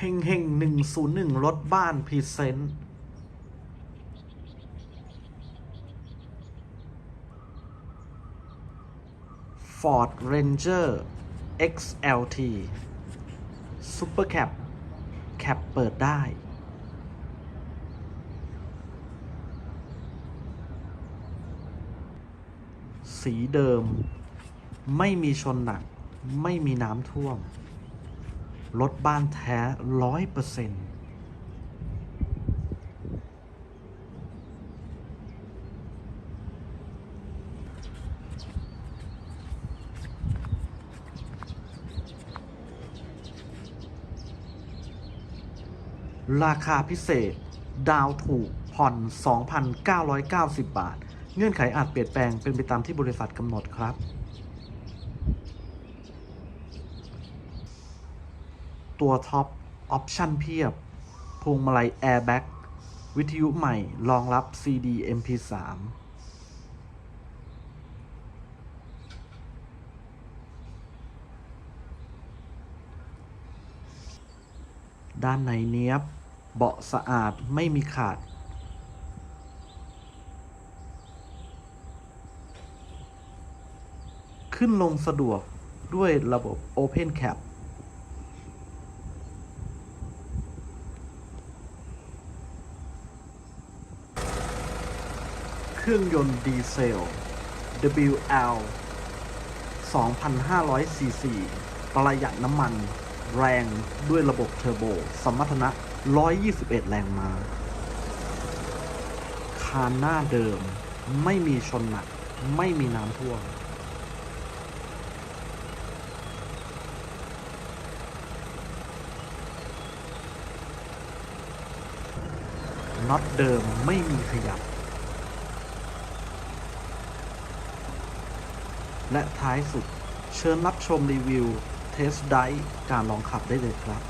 เฮงเฮงหนึ่งศูนย์หนึ่งรถบ้านพรีเซนต์ Ford Ranger XLT Super Cap แคปเปิดได้ สีเดิม ไม่มีชนหนัก ไม่มีน้ำท่วม รถบ้านแท้ร้อยเปอร์เซ็นต์ราคาพิเศษ ดาวถูกผ่อน 2,990 บาท เงื่อนไขอาจเปลี่ยนแปลงเป็นไปตามที่บริษัทกำหนดครับ ตัวท็อป ออปชั่นเพียบ พวงมาลัยแอร์แบ็กวิทยุใหม่ รองรับ CD MP3 ด้านในเนี้ยบ เบาะสะอาดไม่มีขาด ขึ้นลงสะดวกด้วยระบบ Open Cap รื่องยนต์ดีเซล WL 2,500 cc ประหยัดน้ำมัน แรงด้วยระบบเทอร์โบ สมรรถนะ 121 แรงม้า คานหน้าเดิม ไม่มีชนหนัก ไม่มีน้ำท่วม น็อตเดิมไม่มีขยับ และท้ายสุด เชิญรับชมรีวิว เทสไดการลองขับได้เลยครับ